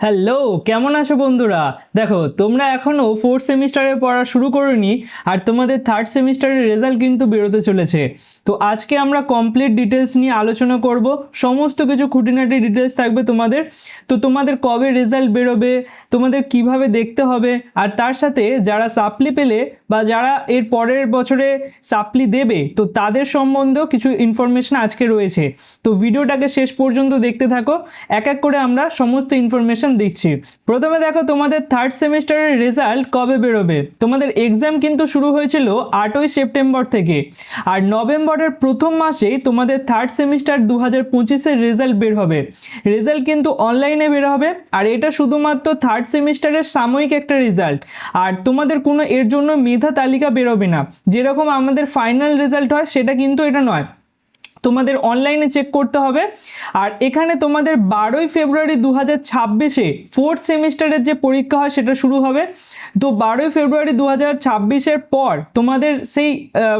Hello, কেমন আছো বন্ধুরা? দেখো, তোমরা এখনও ফোর্থ সেমিস্টারে পড়া শুরু করনি আর তোমাদের থার্ড সেমিস্টারের রেজাল্ট কিন্তু বেরোতে চলেছে। তো আজকে আমরা কমপ্লিট ডিটেলস নিয়ে আলোচনা করব। সমস্ত কিছু খুঁটিনাটি ডিটেলস থাকবে তোমাদের। তো তোমাদের কবে রেজাল্ট বেরোবে, তোমাদের কীভাবে দেখতে হবে, আর তার সাথে যারা সাপ্লি পেলে বা যারা এর পরের বছরে সাপ্লি দেবে, তো তাদের সম্বন্ধেও কিছু ইনফরমেশন আজকে রয়েছে। তো ভিডিওটাকে শেষ পর্যন্ত দেখতে থাকো। এক এক করে আমরা সমস্ত ইনফরমেশন দিচ্ছি প্রথমে দেখো তোমাদের থার্ড সেমিস্টারের রেজাল্ট কবে বেরোবে? তোমাদের এক্সাম কিন্তু শুরু হয়েছিল আটই সেপ্টেম্বর থেকে। আর নভেম্বরের প্রথম মাসেই তোমাদের থার্ড সেমিস্টার দু হাজার পঁচিশের রেজাল্ট বের হবে। রেজাল্ট কিন্তু অনলাইনে বের হবে। আর এটা শুধুমাত্র থার্ড সেমিস্টারের সাময়িক একটা রেজাল্ট আর তোমাদের কোনো এর জন্য মেধা তালিকা বেরোবে না। যেরকম আমাদের ফাইনাল রেজাল্ট হয় সেটা কিন্তু এটা নয়। তোমাদের অনলাইনে চেক করতে হবে। আর এখানে তোমাদের বারোই ফেব্রুয়ারি দু হাজার ছাব্বিশে ফোর্থ সেমিস্টারের যে পরীক্ষা হয় সেটা শুরু হবে। তো বারোই ফেব্রুয়ারি দু হাজার ছাব্বিশের পর তোমাদের সেই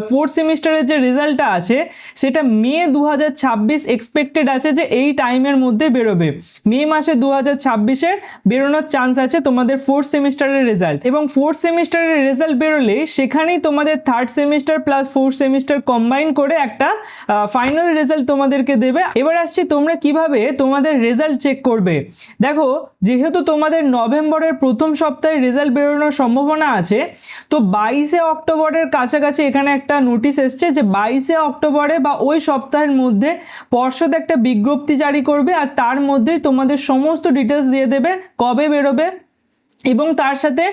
ফোর্থ সেমিস্টারের যে রেজাল্টটা আছে, সেটা মে দু হাজার ছাব্বিশ এক্সপেক্টেড আছে যে এই টাইমের মধ্যে বেরোবে। মে মাসে দু হাজার ছাব্বিশের বেরোনোর চান্স আছে তোমাদের ফোর্থ সেমিস্টারের রেজাল্ট এবং ফোর্থ সেমিস্টারের রেজাল্ট বেরোলে সেখানেই তোমাদের third semester plus fourth semester combine করে একটা ফাইনাল রেজাল্ট তোমাদেরকে দেবে। এবার আসছি তোমরা কীভাবে তোমাদের রেজাল্ট চেক করবে। দেখো, যেহেতু তোমাদের নভেম্বরের প্রথম সপ্তাহে রেজাল্ট বেরোনোর সম্ভাবনা আছে, তো বাইশে অক্টোবরের কাছাকাছি এখানে একটা নোটিশ এসছে যে বাইশে অক্টোবরে বা ওই সপ্তাহের মধ্যে পর্ষদ একটা বিজ্ঞপ্তি জারি করবে আর তার মধ্যেই তোমাদের সমস্ত ডিটেলস দিয়ে দেবে, কবে বেরোবে। এবং তার সাথে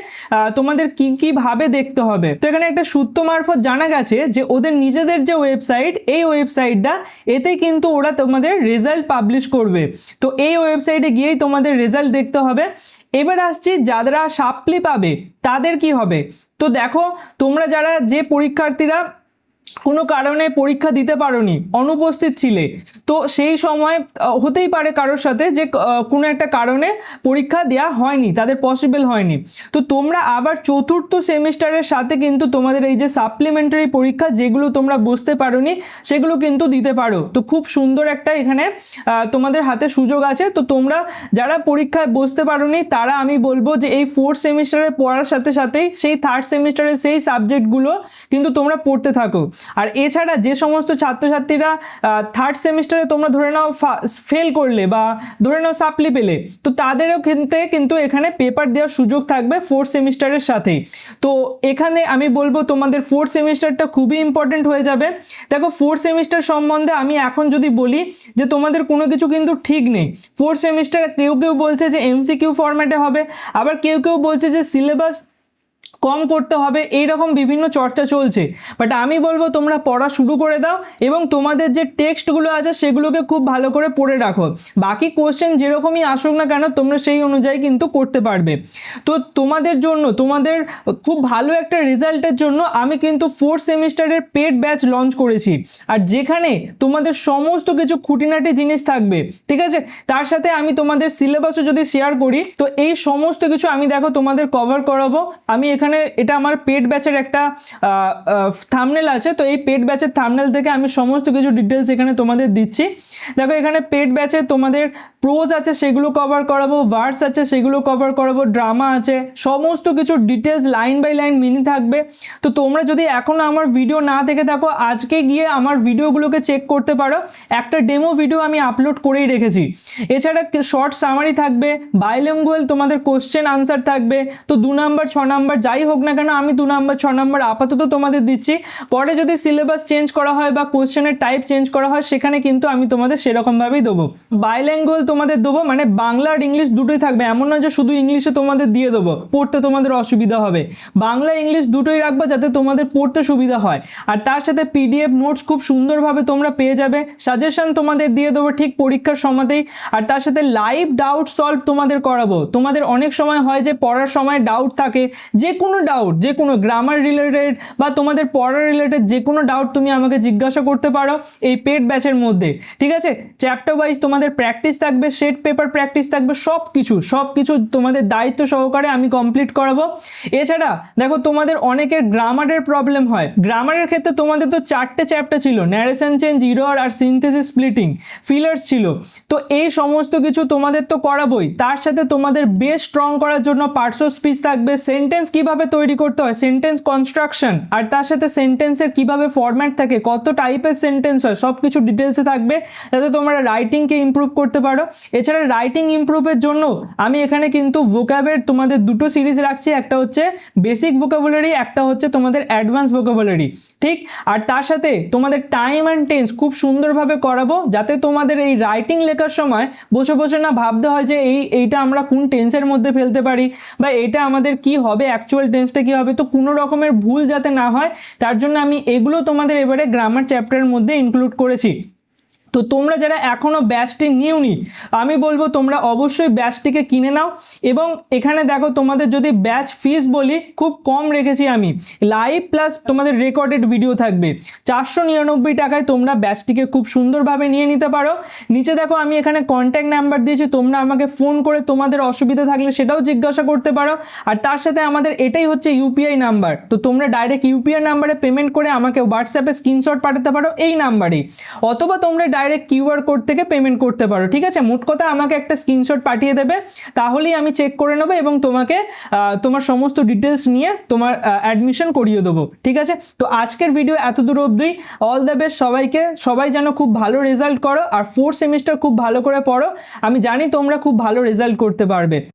তোমাদের কি কি ভাবে দেখতে হবে। তো এখানে একটা সূত্র মারফত জানা গেছে যে, ওদের নিজেদের যে ওয়েবসাইট, এই ওয়েবসাইটটা, এতে কিন্তু ওরা তোমাদের রেজাল্ট পাবলিশ করবে। তো এই ওয়েবসাইটে গিয়েই তোমাদের রেজাল্ট দেখতে হবে। এবার আসছি, যারা সাপ্লি পাবে, তাদের কি হবে? তো দেখো, তোমরা যারা যে পরীক্ষার্থীরা কোনো কারণে পরীক্ষা দিতে পারোনি, অনুপস্থিত ছিলে। তো সেই সময় হতেই পারে কারোর সাথে যে কোনো একটা কারণে পরীক্ষা দেওয়া হয়নি, তাদের পসিবল হয়নি। তো তোমরা আবার চতুর্থ সেমিস্টারের সাথে কিন্তু তোমাদের এই যে সাপ্লিমেন্টারি পরীক্ষা, যেগুলো তোমরা বুঝতে পারোনি, সেগুলো কিন্তু দিতে পারো। তো খুব সুন্দর একটা এখানে তোমাদের হাতে সুযোগ আছে। তো তোমরা যারা পরীক্ষায় বসতে পারোনি, তারা আমি বলব যে এই ফোর্থ সেমিস্টারে পড়ার সাথে সাথেই, সেই থার্ড সেমিস্টারের সেই সাবজেক্টগুলো কিন্তু তোমরা পড়তে থাকো। আর এছাড়া যে সমস্ত ছাত্রছাত্রীরা থার্ড সেমিস্টারে তোমরা ধরে নাও ফেল করলে বা ধরে নাও সাপ্লি পেলে, তো তাদেরও কিন্তু কিন্তু এখানে পেপার দেওয়ার সুযোগ থাকবে ফোর্থ সেমিস্টারের সাথে। তো এখানে আমি বলব তোমাদের ফোর্থ সেমিস্টারটা খুবই ইম্পর্টেন্ট হয়ে যাবে। দেখো ফোর্থ সেমিস্টার সম্বন্ধে আমি এখন যদি বলি যে তোমাদের কোনো কিছু কিন্তু ঠিক নেই। ফোর্থ সেমিস্টার কেউ কেউ বলছে যে এমসিকিউ ফরম্যাটে হবে, আবার কেউ কেউ বলছে যে সিলেবাস কম করতে হবে এই রকম বিভিন্ন চর্চা চলছে। বাট আমি বলব, তোমরা পড়া শুরু করে দাও এবং তোমাদের যে টেক্সটগুলো আছে, সেগুলোকে খুব ভালো করে পড়ে রাখো। বাকি কোশ্চেন যেরকমই আসুক না কেন, তোমরা সেই অনুযায়ী কিন্তু করতে পারবে। তো তোমাদের জন্য, তোমাদের খুব ভালো একটা রেজাল্টের জন্য আমি কিন্তু ফোর্থ সেমিস্টারের পেড ব্যাচ লঞ্চ করেছি। আর যেখানে তোমাদের সমস্ত কিছু খুঁটিনাটি জিনিস থাকবে, ঠিক আছে? তার সাথে আমি তোমাদের সিলেবাসও যদি শেয়ার করি, তো এই সমস্ত কিছু আমি দেখো তোমাদের কভার করাবো। আমি এখানে এটা আমার পেড ব্যাচের একটা থামনেল আছে। তো এই পেড ব্যাচের থামনেল থেকে আমি সমস্ত কিছু ডিটেলস এখানে তোমাদের দিচ্ছি। দেখো, এখানে পেড ব্যাচে তোমাদের প্রোজ আছে, সেগুলো কভার করাবো ভার্স আছে, সেগুলো কভার করাবো ড্রামা আছে, সমস্ত কিছু details line by line mini থাকবে। তো তোমরা যদি এখনও আমার ভিডিও না দেখে থাকো, আজকে গিয়ে আমার ভিডিওগুলোকে চেক করতে পারো। একটা ডেমো ভিডিও আমি আপলোড করেই রেখেছি। এছাড়া শর্ট সামারি থাকবে বাইলিঙ্গুয়াল তোমাদের কোশ্চেন আনসার থাকবে। তো দু নাম্বার ছ নাম্বার যাই হোক না কেন, আমি দু নাম্বার, ছ নম্বর আপাতত তোমাদের দিচ্ছি। পরে যদি সিলেবাস চেঞ্জ করা হয় বা কোশ্চেনের টাইপ চেঞ্জ করা হয়, সেখানে কিন্তু আমি তোমাদের সেরকমভাবেই দেবো। বাইল্যাঙ্গুয়াল তোমাদের দেবো মানে বাংলা আর ইংলিশ দুটোই থাকবে। এমন না যে শুধু ইংলিশে তোমাদের দিয়ে দেবো, পড়তে তোমাদের অসুবিধা হবে। বাংলা ইংলিশ দুটোই রাখব যাতে তোমাদের পড়তে সুবিধা হয়। আর তার সাথে পিডিএফ নোটস খুব সুন্দরভাবে তোমরা পেয়ে যাবে। সাজেশন তোমাদের দিয়ে দেবো ঠিক পরীক্ষার সময়তেই। আর তার সাথে লাইভ ডাউট সলভ তোমাদের করাবো। তোমাদের অনেক সময় হয় যে পড়ার সময় ডাউট থাকে। যে কোনো ডাউট যে কোনো গ্রামার রিলেটেড বা তোমাদের পড়া রিলেটেড যে কোনো ডাউট তুমি আমাকে জিজ্ঞাসা করতে পারো এই পেড ব্যাচের মধ্যে, ঠিক আছে? চ্যাপ্টার ওয়াইজ তোমাদের প্র্যাকটিস থাকবে সেট পেপার প্র্যাকটিস থাকবে সব কিছু সব কিছু তোমাদের দায়িত্ব সহকারে আমি কমপ্লিট করাবো। এছাড়া দেখো তোমাদের অনেকের গ্রামারের প্রবলেম হয়। গ্রামারের ক্ষেত্রে তোমাদের তো চারটে চ্যাপ্টার ছিল ন্যারেশন চেঞ্জ ইরর আর সিনথেসিস স্প্লিটিং ফিলার্স ছিল। তো এই সমস্ত কিছু তোমাদের তো করাবোই। তার সাথে তোমাদের বেশ স্ট্রং করার জন্য পার্টস অফ স্পিচ থাকবে সেন্টেন্স কীভাবে তৈরি করতে হয়? সেন্টেন্স কনস্ট্রাকশন আর তার সাথে সেন্টেন্সের কীভাবে ফরম্যাট থাকে? কত টাইপের সেন্টেন্স হয়? সব কিছু ডিটেলসে থাকবে যাতে তোমরা রাইটিংকে ইমপ্রুভ করতে পারো। এছাড়া রাইটিং ইমপ্রুভের জন্য আমি এখানে কিন্তু ভোকাবের তোমাদের দুটো সিরিজ রাখছি। একটা হচ্ছে বেসিক ভোকাবুলারি একটা হচ্ছে তোমাদের অ্যাডভান্স ভোকাবুলারি ঠিক? আর তার সাথে তোমাদের টাইম অ্যান্ড টেন্স খুব সুন্দরভাবে করাবো যাতে তোমাদের এই রাইটিং লেখার সময় বসে বসে না ভাবতে হয় যে এই, এইটা আমরা কোন টেন্সের মধ্যে ফেলতে পারি বা এটা আমাদের কি হবে অ্যাকচুয়াল টেন্সটা কী হবে? তো কোনো রকমের ভুল যাতে না হয়, তার জন্য আমি এগুলো তোমাদের এবারে গ্রামার চ্যাপ্টারের মধ্যে ইনক্লুড করেছি। তো তোমরা যারা এখনও ব্যাচটি নিওনি, আমি বলব তোমরা অবশ্যই ব্যাচটিকে কিনে নাও এবং এখানে দেখো তোমাদের যদি ব্যাচ ফিস বলি, খুব কম রেখেছি আমি। লাইভ প্লাস তোমাদের রেকর্ডেড ভিডিও থাকবে। চারশো নিরানব্বই টাকায় তোমরা ব্যাচটিকে খুব সুন্দরভাবে নিয়ে নিতে পারো। নিচে দেখো আমি এখানে কন্ট্যাক্ট নাম্বার দিয়েছি, তোমরা আমাকে ফোন করে তোমাদের অসুবিধা থাকলে সেটাও জিজ্ঞাসা করতে পারো। আর তার সাথে আমাদের এটাই হচ্ছে ইউপিআই নাম্বার তো তোমরা ডাইরেক্ট ইউপিআই নাম্বারে পেমেন্ট করে আমাকে হোয়াটসঅ্যাপে স্ক্রিনশট পাঠাতে পারো এই নাম্বারেই অথবা তোমরা ডাইরেক্ট কিউআর কোড থেকে পেমেন্ট করতে পারো, ঠিক আছে? মোট কথা আমাকে একটা স্ক্রিনশট পাঠিয়ে দেবে, তাহলেই আমি চেক করে নেব এবং তোমাকে তোমার সমস্ত ডিটেলস নিয়ে তোমার অ্যাডমিশন করিয়ে দেবো, ঠিক আছে? তো আজকের ভিডিও এত দূর অবধি অল দ্য বেস্ট সবাইকে, সবাই যেন খুব ভালো রেজাল্ট করো, আর ফোর্থ সেমিস্টার খুব ভালো করে পড়ো, আমি জানি তোমরা খুব ভালো রেজাল্ট করতে পারবে।